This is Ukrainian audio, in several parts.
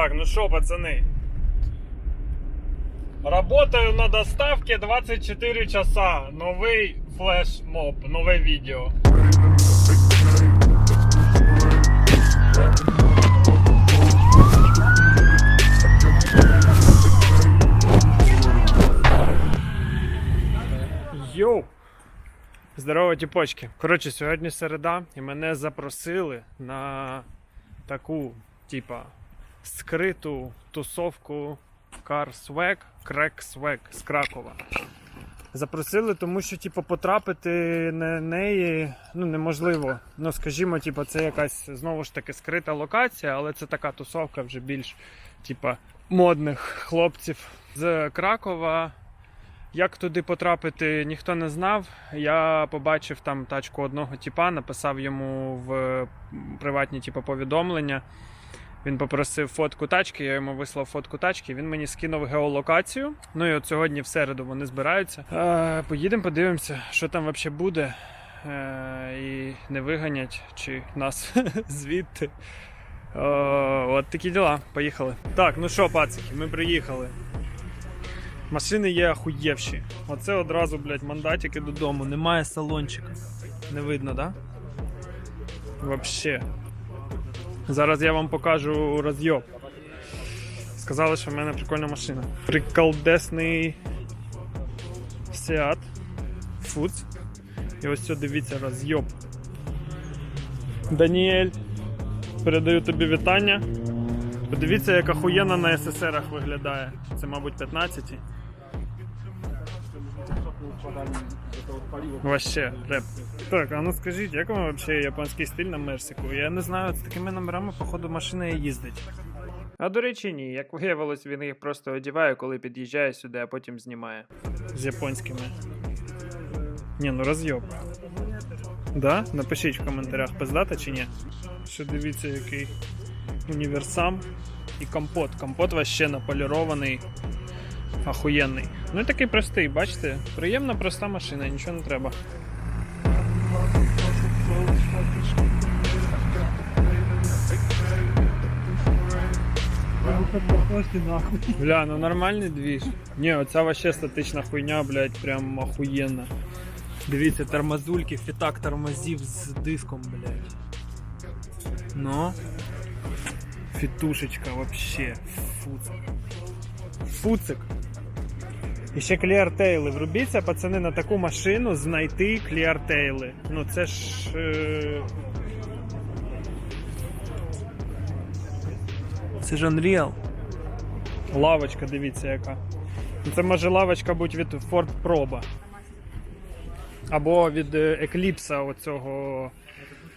Так, ну що, пацани. Работаю на доставке 24 часа. Новий флешмоб, нове відео. Йоу! Здорово, тіпочки. Коротше, сьогодні середа, і мене запросили на таку, типа, скриту тусовку Crack Swag з Кракова. Запросили, тому що, типу, потрапити на неї ну, неможливо. Ну, скажімо, типу, це якась знову ж таки скрита локація, але це така тусовка вже більш, типа, модних хлопців з Кракова. Як туди потрапити, ніхто не знав. Я побачив там тачку одного тіпа, написав йому в приватні типу, повідомлення. Він попросив фотку тачки, я йому вислав фотку тачки, він мені скинув геолокацію. Ну і от сьогодні в середу вони збираються. Е, поїдемо, подивимося, що там взагалі буде. Е, і не виганять чи нас звідти. Е, от такі діла. Поїхали. Так, ну що, пацики, ми приїхали. Машини є охуєвші. Оце одразу, блядь, мандатики додому. Немає салончика. Не видно, да? Вообще. Зараз я вам покажу розйоб. Сказали, що в мене прикольна машина. Приколдесний Seat Foods. І ось це дивіться розйоб. Даніель, передаю тобі вітання. Подивіться, як охуєнно на СССРах виглядає. Це, мабуть, 15 Вообще, реп. Так, а ну скажіть, як вам вообще японський стиль на Мерсику? Я не знаю, з такими номерами, походу, машина і їздить. А до речі, ні, як виявилось, він їх просто одіває, коли під'їжджає сюди, а потім знімає. З японськими. Ні, ну розйоб. Да? Напишіть в коментарях, пиздата чи ні. Що дивіться, який універсам і компот. Компот вообще наполірований. Охуєнний. Ну і такий простий, бачите? Приємна проста машина, нічого не треба. Бля, ну нормальний двіж. Ні, оця вообще статична хуйня, блядь, прям охуєнна. Дивіться, тормозульки, фітак тормозів з диском, блядь. Ну. Фітушечка вообще. Фуцик. Фуцик. І ще кліартейли. Врубіться, пацани, на таку машину знайти кліартейли. Ну це ж. Е... Це ж Unreal. Лавочка, дивіться яка. Ну, Це може лавочка бути від Ford Proba. Або від е, Eclipse оцього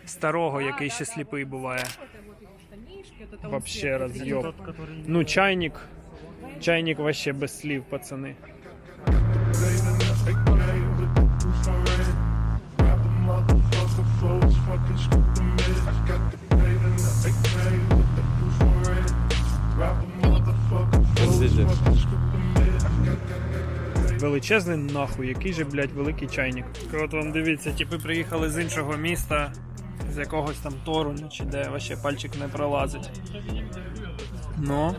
старого, який ще сліпий буває. Вообще разъеб. Ну, чайник. Чайник вообще без слів, пацани. Величезний нахуй, який же, блядь, великий чайник. От вам дивіться, типи приїхали з іншого міста, з якогось там Торуня чи де вообще пальчик не пролазить. Но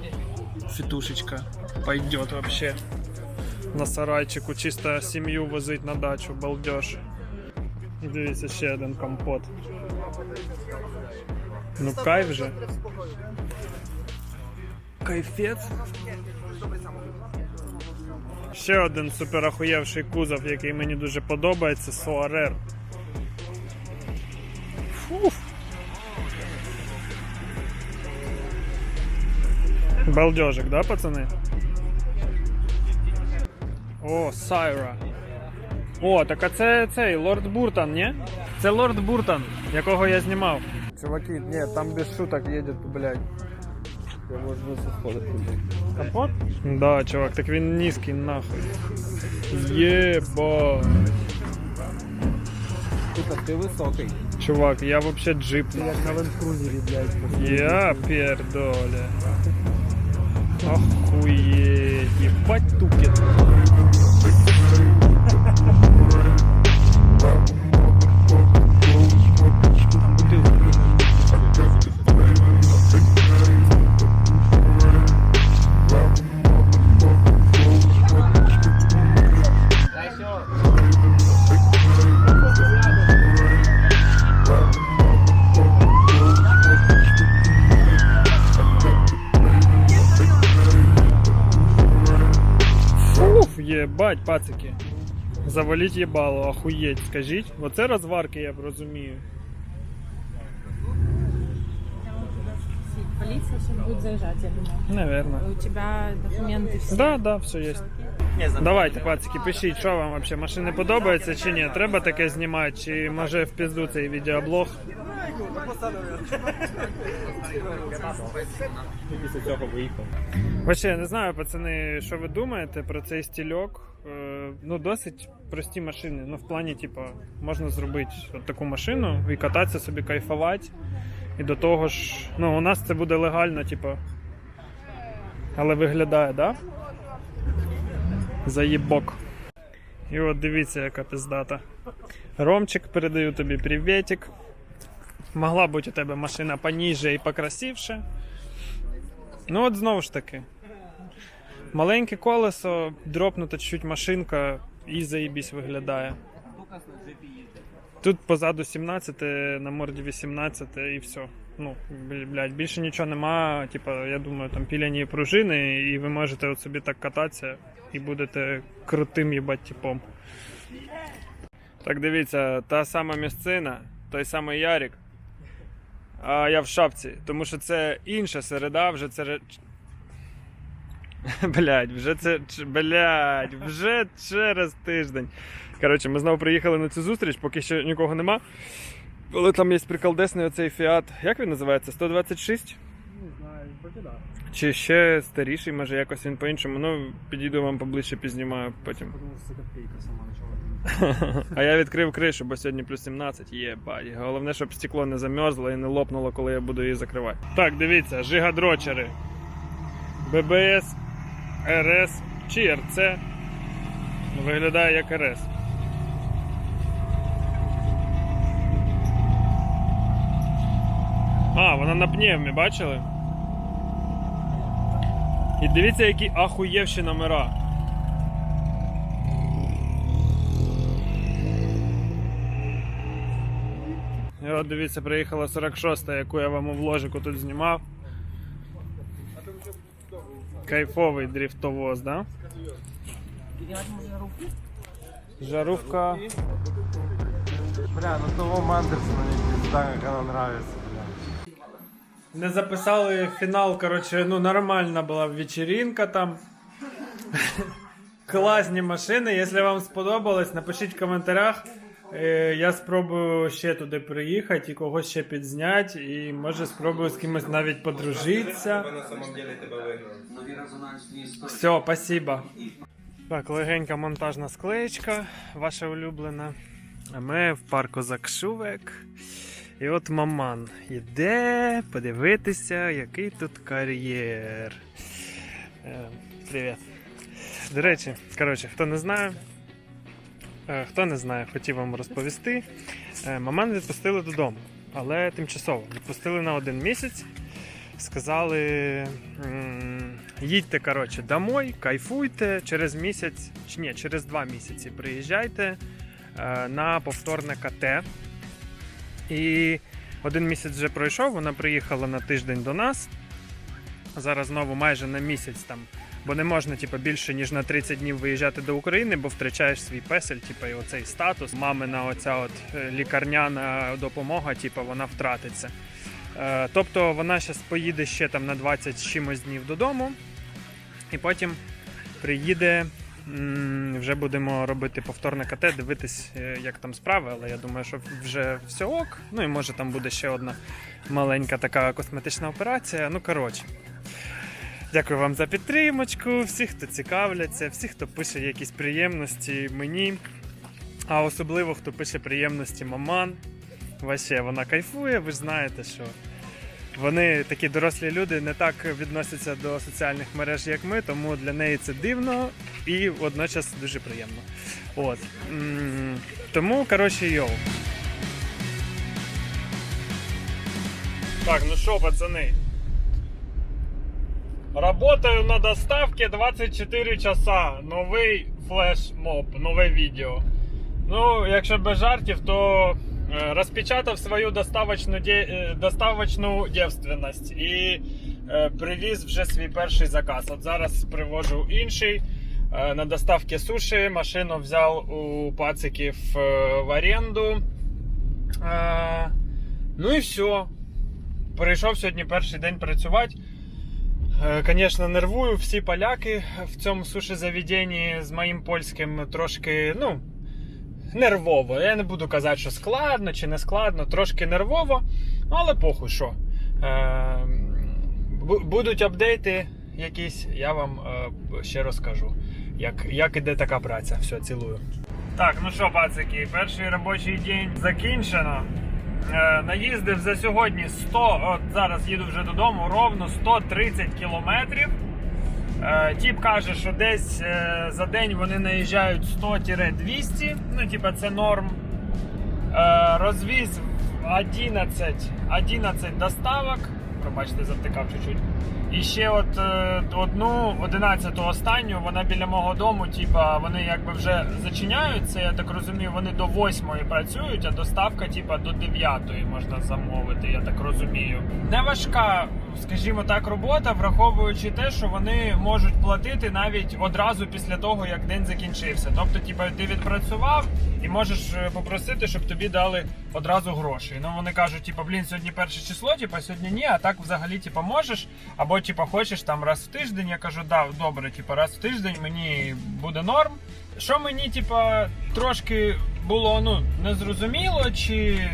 фітушечка пойдет вообще. На сарайчику чисто сім'ю возить на дачу, балдеж. Дивіться, ще один компот. Ну кайф же. Кайфець. Ще один супер охуєвший кузов, який мені дуже подобається, Суарер. Фуф. Балдежик, да, пацани? О, Сайра. О, так а це цей Лорд Буртон, ні? Це Лорд Буртон, якого я знімав. Чуваки, нет, там без шуток едет, блядь. Я можу сходити. Компот? Да, чувак, так він низький нахуй. Єба. Сука, ти високий. Чувак, я вообще джип. Ти як на лендкрузері, блядь. Я пердоля. Охуеть, ебать тупит. Єбать, пацики. Заваліть їбало, охуєть, скажіть. Оце розварки, я б розумію. Полиция сейчас будет заезжать, я думаю. Наверное. У тебя документы все. Да, да, все є. Давайте, пацики, пишіть, що вам взагалі машини подобається чи ні. Треба таке знімати, чи може в пізду цей відеоблог. Після цього виїхав. Вообще, я не знаю, пацани, що ви думаєте про цей стільок. Е, ну, досить прості машини. Ну, в плані, типа, можна зробити от таку машину і кататися собі, кайфувати. І до того ж, ну, у нас це буде легально, типа. Але виглядає, да? Заїбок. І от дивіться, яка пиздата. Ромчик, передаю тобі привітик. Могла бути у тебе машина поніже і покрасивше. Ну от знову ж таки. Маленьке колесо, дропнута чуть машинка і заїбісь виглядає. Тут позаду 17, на морді 18 і все. Ну, бл- блядь, більше нічого нема. Типа, я думаю, там піляні пружини, і ви можете от собі так кататися і будете крутим їбать типом. Так дивіться, та сама місцина, той самий Ярік. А я в шапці, тому що це інша середа, вже це. Блять, вже це. Блять, вже через тиждень. Коротше, ми знову приїхали на цю зустріч, поки ще нікого нема. Але там є приколдесний оцей фіат. Як він називається? 126? Не знаю, покида. Чи ще старіший, може якось він по-іншому. Ну, підійду вам поближче пізнімаю потім. А я відкрив кришу, бо сьогодні плюс 17. Єбать. Головне, щоб стекло не замерзло і не лопнуло, коли я буду її закривати. Так, дивіться, жигадрочери. ББС, РС чи РЦ. Виглядає як РС. А, вона на пневмі, бачили? І дивіться, які ахуєвші номера. І от дивіться, приїхала 46-та, яку я вам у вложику тут знімав. Кайфовий дрифтовоз, да? Жаровка. Бля, ну того Мандерсона не пизда, как она нравится. Не записали фінал, коротше, ну нормальна була вечеринка там. Класні машини. Якщо вам сподобалось, напишіть в коментарях. Е, Я спробую ще туди приїхати і когось ще підзняти. І може спробую з кимось навіть подружитися. Все, спасибо. Так, легенька монтажна склеєчка, ваша улюблена. А ми в парку Закшувек. І от маман іде подивитися, який тут кар'єр. Е, привіт. До речі, коротше, хто не знає, е, хто не знає, хотів вам розповісти. Е, маман відпустили додому, але тимчасово. Відпустили на один місяць. Сказали, їдьте коротше, домой, кайфуйте через місяць, чи ні, через два місяці приїжджайте на повторне КТ. І один місяць вже пройшов, вона приїхала на тиждень до нас. Зараз знову майже на місяць там. Бо не можна типу, більше ніж на 30 днів виїжджати до України, бо втрачаєш свій песель, типу, і оцей статус. Мамина оця от е, лікарняна допомога, типу, вона втратиться. Е, Тобто вона зараз поїде ще там на 20 з чимось днів додому, і потім приїде. Вже будемо робити повторне КТ, дивитись, е, як там справи, але я думаю, що вже все ок. Ну і може там буде ще одна маленька така косметична операція. Ну, коротше. Дякую вам за підтримочку, всіх, хто цікавляться, всіх, хто пише якісь приємності мені, а особливо хто пише приємності маман. Вообще, вона кайфує, ви ж знаєте, що вони такі дорослі люди не так відносяться до соціальних мереж, як ми, тому для неї це дивно і водночас дуже приємно. От. Тому, коротше, йоу. Так, ну що, пацани? Работаю на доставке 24 часа. Новий флешмоб, нове відео. Ну, якщо без жартів, то е, розпечатав свою доставочну, е, доставочну девственность і е, привіз вже свій перший заказ. От зараз привожу інший. на доставки суші. Машину взяв у пациків в оренду. Ну і все. Прийшов сьогодні перший день працювати. Звісно, нервую всі поляки в цьому суші-заведенні з моїм польським трошки, ну, нервово. Я не буду казати, що складно чи не складно, трошки нервово, але похуй, що. Е, будуть апдейти якісь, я вам е, ще розкажу, як, як іде така праця. Все, цілую. Так, ну що, пацики, перший робочий день закінчено. Е, наїздив за сьогодні 100, от зараз їду вже додому, ровно 130 кілометрів. Е, Тіп каже, що десь е, за день вони наїжджають 100-200, ну, типа, це норм. Е, Розвіз 11, 11 доставок. Пробачте, завтикав чуть-чуть. І ще от одну, 11 останню, вона біля мого дому, типа, вони якби вже зачиняються, я так розумію, вони до 8 працюють, а доставка, типа, до 9 можна замовити, я так розумію. Не важка, скажімо так, робота, враховуючи те, що вони можуть платити навіть одразу після того, як день закінчився. Тобто, типа, ти відпрацював і можеш е, попросити, щоб тобі дали одразу гроші. Ну вони кажуть, типа, блін, сьогодні перше число, типа, сьогодні ні, а так взагалі, типа, можеш. Або, типа, хочеш там раз в тиждень. Я кажу, да, добре, типа, раз в тиждень мені буде норм. Що мені, типа, трошки було ну, незрозуміло, чи.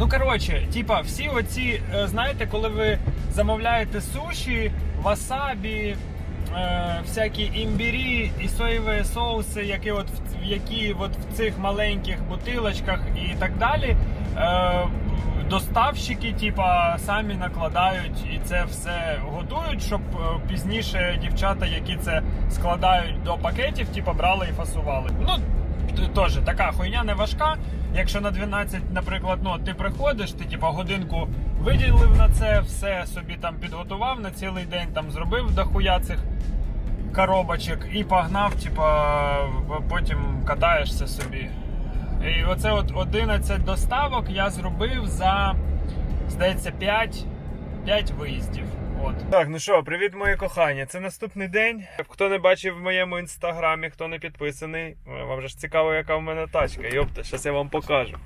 Ну, коротше, типа, всі оці, е, знаєте, коли ви замовляєте суші, васабі, е, всякі імбірі і соєві соуси, які от які от в цих маленьких бутилочках і так далі. Е, доставщики, типа, самі накладають і це все готують, щоб е, пізніше дівчата, які це складають до пакетів, типа, брали і фасували. Ну, теж така хуйня не важка. Якщо на 12, наприклад, ну ти приходиш, ти типа годинку виділив на це, все собі там підготував на цілий день, там зробив дохуя цих коробочок і погнав, типа, потім катаєшся собі. І оце от 11 доставок я зробив за, здається, 5, 5 виїздів. От. Так, ну що, привіт, мої кохані. Це наступний день. Хто не бачив в моєму інстаграмі, хто не підписаний, вам же ж цікаво, яка в мене тачка. Йопта, зараз я вам покажу.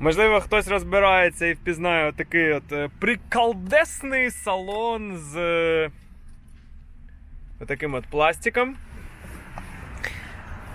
Можливо, хтось розбирається і впізнає такий от е, приколдесний салон з е, таким от пластиком.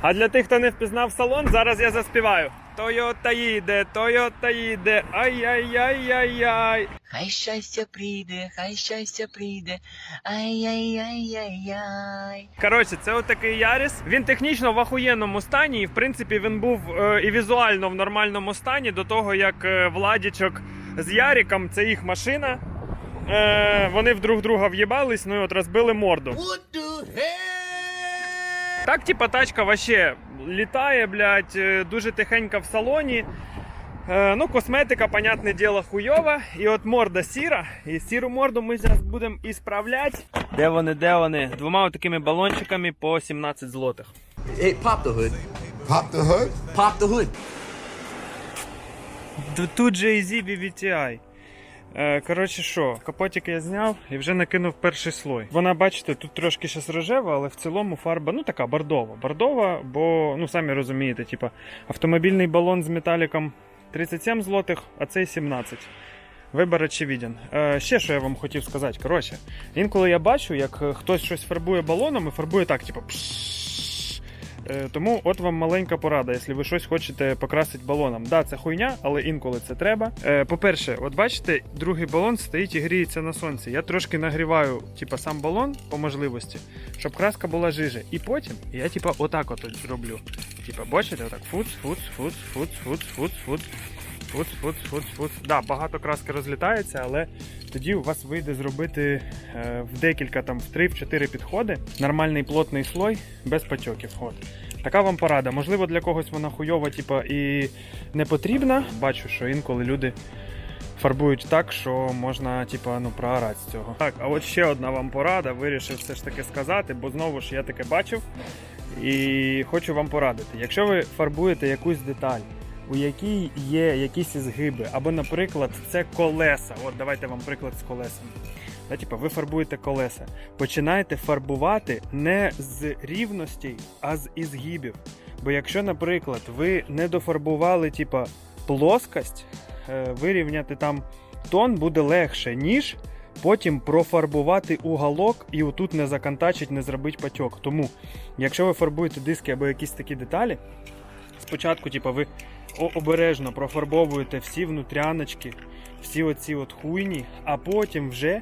А для тих, хто не впізнав салон, зараз я заспіваю. Тойота їде, Тойота їде, ай-яй-яй-яй-яй. Хай щастя прийде, хай щастя прийде. Ай-яй-яй-яй-яй. Коротше, це отакий Яріс. Він технічно в ахуєнному стані, і в принципі він був е, і візуально в нормальному стані до того, як е, Владічок з Яріком, це їх машина. Е, вони в друг друга в'їбались, ну і от розбили морду. Так, типа, тачка вообще літає, блядь, е, дуже тихенько в салоні. Е, ну, косметика, понятне діло, хуйова. І от морда сіра. І сіру морду ми зараз будемо ісправляти. Де вони, де вони? Двома такими балончиками по 17 злотих. Hey, pop the hood. Pop the hood. Pop the hood. Тут же Easy BBTI. Е, Коротше, що, капотик я зняв і вже накинув перший слой. Вона, бачите, тут трошки щас рожева, але в цілому фарба, ну така бордова. Бордова, бо, ну самі розумієте, типа, автомобільний балон з металіком 37 злотих, а цей 17. Вибір очевиден. Е, ще що я вам хотів сказати. Коротше, інколи я бачу, як е, хтось щось фарбує балоном і фарбує так, типу. пшшш. Е, Тому от вам маленька порада, якщо ви щось хочете покрасити балоном. Да, це хуйня, але інколи це треба. Е, По-перше, от бачите, другий балон стоїть і гріється на сонці. Я трошки нагріваю, типа, сам балон по можливості, щоб краска була жиже. І потім я, типа, отак от роблю. Типа, бачите, отак фуц, фуц, фуц, фуц, фуц, фуц, фуц. Фуц, фуц, фуц, фуц. Да, багато краски розлітається, але тоді у вас вийде зробити е, в декілька там в 3-4 підходи нормальний плотний слой без патьоків. От. Така вам порада. Можливо, для когось вона хуйова, типа, і не потрібна. Бачу, що інколи люди фарбують так, що можна, типа, ну, проорати з цього. Так, а от ще одна вам порада. Вирішив все ж таки сказати, бо знову ж я таке бачив. І хочу вам порадити. Якщо ви фарбуєте якусь деталь, у якій є якісь згиби, або, наприклад, це колеса. От давайте вам приклад з колесами. Да, типа, ви фарбуєте колеса. Починайте фарбувати не з рівностей, а з ізгибів. Бо якщо, наприклад, ви не дофарбували типа, плоскость, е, вирівняти там тон буде легше, ніж потім профарбувати уголок і отут не закантачить, не зробити патьок. Тому, якщо ви фарбуєте диски або якісь такі деталі, спочатку, типа, ви обережно профарбовуєте всі внутряночки, всі оці от хуйні, а потім вже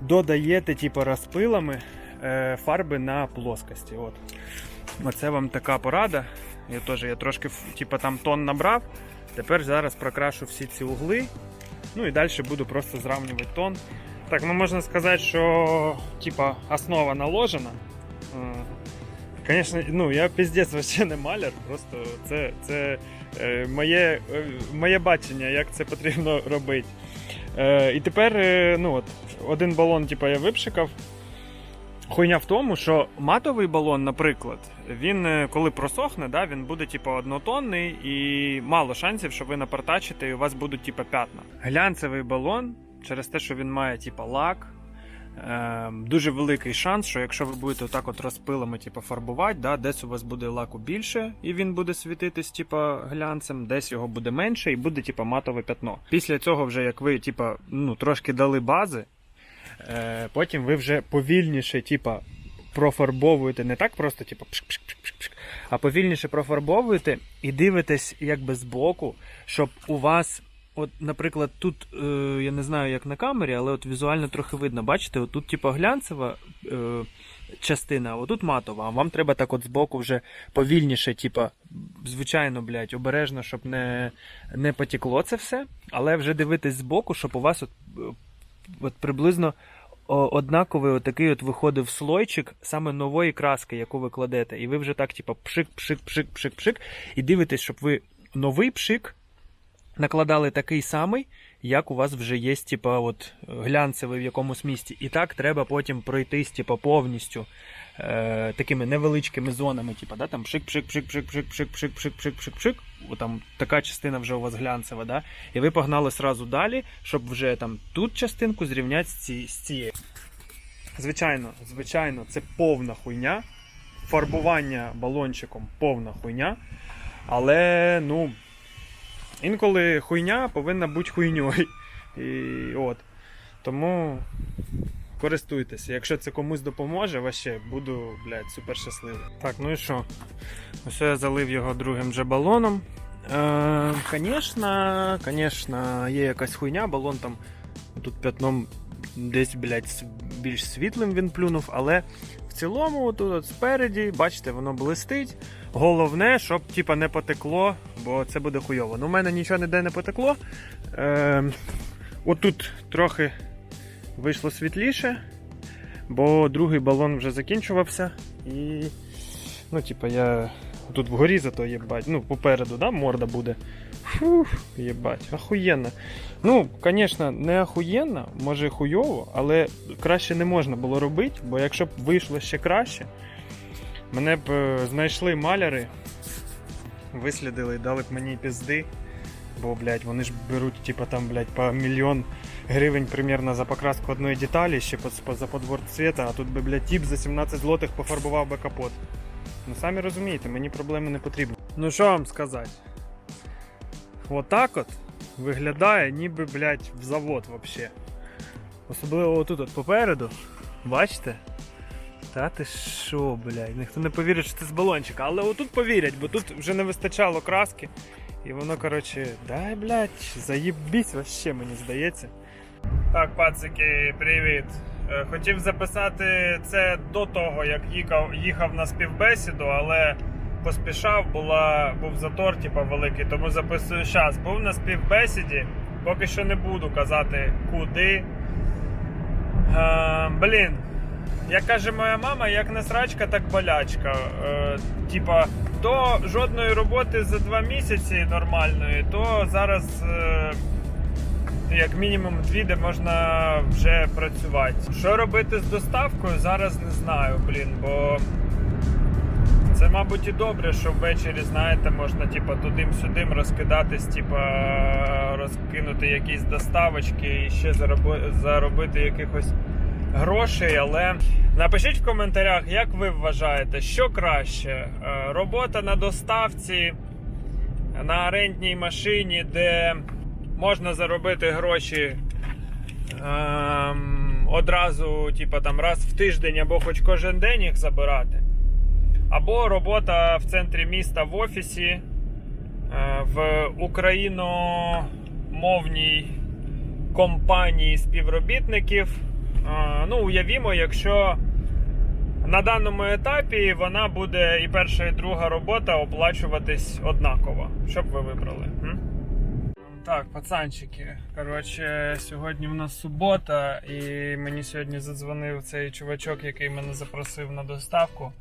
додаєте, типа, розпилами е, фарби на плоскості. От. Оце вам така порада. Я теж я трошки типа, там тон набрав. Тепер зараз прокрашу всі ці угли. Ну і далі буду просто зрівнювати тон. Так, ну можна сказати, що типа основа наложена. Звісно, ну я піздець вообще не маляр, просто це, це е, моє, е, моє бачення, як це потрібно робити. Е, і тепер е, ну, от, один балон типа, я випшикав. Хуйня в тому, що матовий балон, наприклад, він е, коли просохне, да, він буде типу, однотонний і мало шансів, що ви напартачите і у вас будуть типу, п'ятна. Глянцевий балон, через те, що він має типу, лак, е, дуже великий шанс, що якщо ви будете отак от розпилами типу, фарбувати, да, десь у вас буде лаку більше, і він буде світитись типу, глянцем, десь його буде менше, і буде типу, матове п'ятно. Після цього, вже як ви типу, ну, трошки дали бази. Е, потім ви вже повільніше, типа, профарбовуєте не так просто, типа, пшк-пшк-пшк-пшк, а повільніше профарбовуєте і дивитесь якби збоку, щоб у вас, от, наприклад, тут, е, я не знаю, як на камері, але от візуально трохи видно, бачите, от тут, типа, глянцева е, частина, а отут матова, а вам треба так от збоку вже повільніше, типа, звичайно, блядь, обережно, щоб не, не потекло це все, але вже дивитись збоку, щоб у вас от, е, от приблизно однаковий отакий от виходив слойчик саме нової краски, яку ви кладете. І ви вже так, типа, пшик, пшик, пшик, пшик, пшик. І дивитесь, щоб ви новий пшик накладали такий самий, як у вас вже є, типа, от глянцевий в якомусь місці. І так треба потім пройтись, типа, повністю е, такими невеличкими зонами, типа, да, там пшик, пшик, пшик, пшик, пшик, пшик, пшик, пшик, пшик, пшик, пшик. Там така частина вже у вас глянцева, да? І ви погнали сразу далі, щоб вже там тут частинку зрівняти з цією. Звичайно, звичайно, це повна хуйня. Фарбування балончиком повна хуйня. Але, ну, інколи хуйня повинна бути хуйньою. І от. Тому користуйтеся. Якщо це комусь допоможе, вообще буду, блядь, супер щасливий. Так, ну і що? Ось я залив його другим же балоном. Е, Звісно, є якась хуйня, балон там тут п'ятном десь, блядь, більш світлим він плюнув, але цілому, тут от спереді, бачите, воно блистить. Головне, щоб типа не потекло, бо це буде хуйово. Ну, у мене нічого ніде не потекло. Е, отут трохи вийшло світліше, бо другий балон вже закінчувався. І, ну, типа, я тут вгорі зато єбать. Ну, попереду, да, морда буде. Фух, єбать, охуєнно. Ну, звісно, не охуєнно, може хуйово, але краще не можна було робити, бо якщо б вийшло ще краще, мене б е, знайшли маляри, вислідили і дали б мені пізди. Бо, блядь, вони ж беруть, типа там, блядь, по мільйон гривень примерно за покраску одної деталі, ще за подбор цвета, а тут би, блядь, тип за 17 злотих пофарбував би капот. Ну самі розумієте, мені проблеми не потрібні. Ну що вам сказати? Отак от виглядає, ніби, блядь, в завод вообще. Особливо отут от попереду. Бачите? Та ти що, блядь, ніхто не повірить, що це з балончика. Але отут повірять, бо тут вже не вистачало краски. І воно, коротше, дай, блядь, заїбісь вообще, мені здається. Так, пацики, привіт. Е, Хотів записати це до того, як їхав, їхав на співбесіду, але поспішав, була, був затор, типа, великий, тому записую зараз. Був на співбесіді, поки що не буду казати куди. Е, блін, як каже моя мама, як не срачка, так болячка. Е, типа, то жодної роботи за два місяці нормальної, то зараз. Е, як мінімум дві, де можна вже працювати. Що робити з доставкою, зараз не знаю, блін, бо це, мабуть, і добре, що ввечері, знаєте, можна типа тудим-сюдим розкидатись, типа розкинути якісь доставочки і ще зароби, заробити якихось грошей, але напишіть в коментарях, як ви вважаєте, що краще: Е, робота на доставці на орендній машині, де можна заробити гроші ем, одразу, типа там раз в тиждень або хоч кожен день їх забирати. Або робота в центрі міста в офісі е, в україномовній компанії співробітників. Е, Ну, уявімо, якщо на даному етапі вона буде і перша, і друга робота оплачуватись однаково. Що б ви вибрали? Так, пацанчики. Коротше, сьогодні в нас субота, і мені сьогодні задзвонив цей чувачок, який мене запросив на доставку.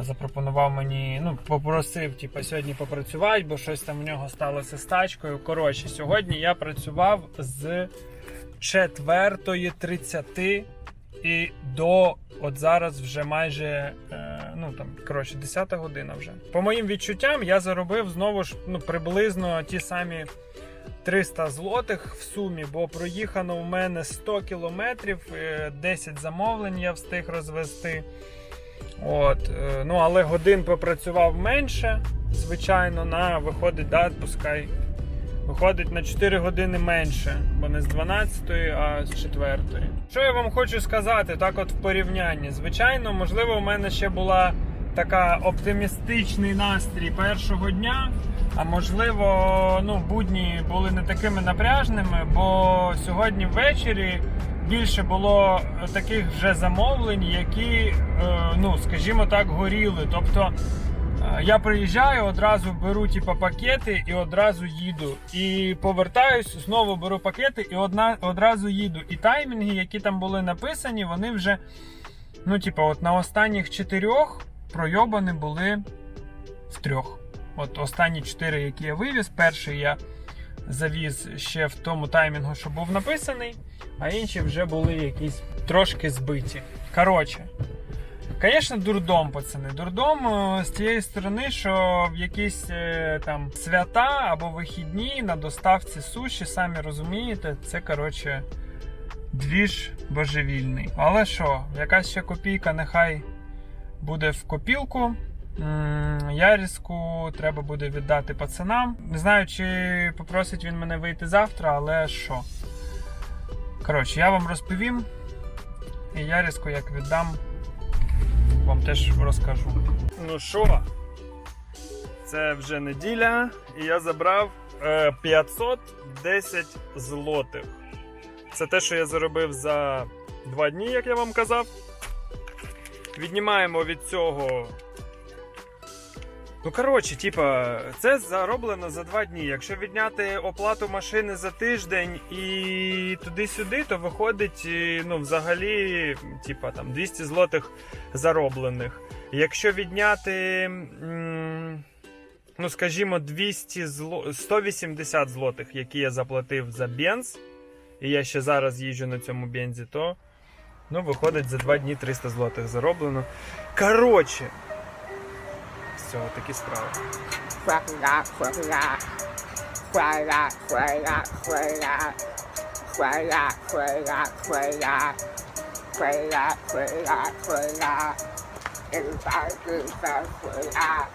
Запропонував мені, ну, попросив, типу, сьогодні попрацювати, бо щось там в нього сталося з тачкою. Коротше, сьогодні я працював з 4.30 і до от зараз вже майже е, ну там коротше 10 година вже. По моїм відчуттям, я заробив знову ж ну приблизно ті самі 300 злотих в сумі, бо проїхано у мене 100 кілометрів, е, 10 замовлень я встиг розвести. От, е, ну але годин попрацював менше, звичайно, на виходить, да, пускай. Виходить на 4 години менше, бо не з 12, а з 4. Що я вам хочу сказати, так от в порівнянні. Звичайно, можливо, у мене ще була така оптимістичний настрій першого дня. А можливо, ну, будні були не такими напряжними, бо сьогодні ввечері більше було таких вже замовлень, які, е, ну, скажімо так, горіли. Тобто Е, Я приїжджаю, одразу беру типу, пакети і одразу їду. І повертаюсь, знову беру пакети і одна, одразу їду. І таймінги, які там були написані, вони вже, ну, типу, от на останніх чотирьох пройобані були в трьох. От останні чотири, які я вивіз, перший я завіз ще в тому таймінгу, що був написаний, а інші вже були якісь трошки збиті. Коротше. Звісно, дурдом, пацани. Дурдом е, з тієї сторони, що в якісь е, там свята або вихідні на доставці суші, самі розумієте, це коротше двіж божевільний. Але що, якась ще копійка нехай буде в копілку. Яріску треба буде віддати пацанам. Не знаю, чи попросить він мене вийти завтра, але що. Коротше, я вам розповім. І Яріску як віддам вам теж розкажу. Ну що, це вже неділя, і я забрав е, 510 злотих. Це те, що я заробив за два дні, як я вам казав. Віднімаємо від цього. Ну, коротше, типа, це зароблено за два дні. Якщо відняти оплату машини за тиждень і туди-сюди, то виходить, ну, взагалі, типа, там 200 злотих зароблених. Якщо відняти, ну, скажімо, 200 зло... 180 злотих, які я заплатив за бенз, і я ще зараз їжджу на цьому бензі, то ну, виходить за два дні 300 злотих зароблено. Коротше, цього такі справи. Хуя, хуя, хуя, хуя, хуя, хуя, хуя, хуя, хуя, хуя, хуя, хуя, inside, inside, хуя.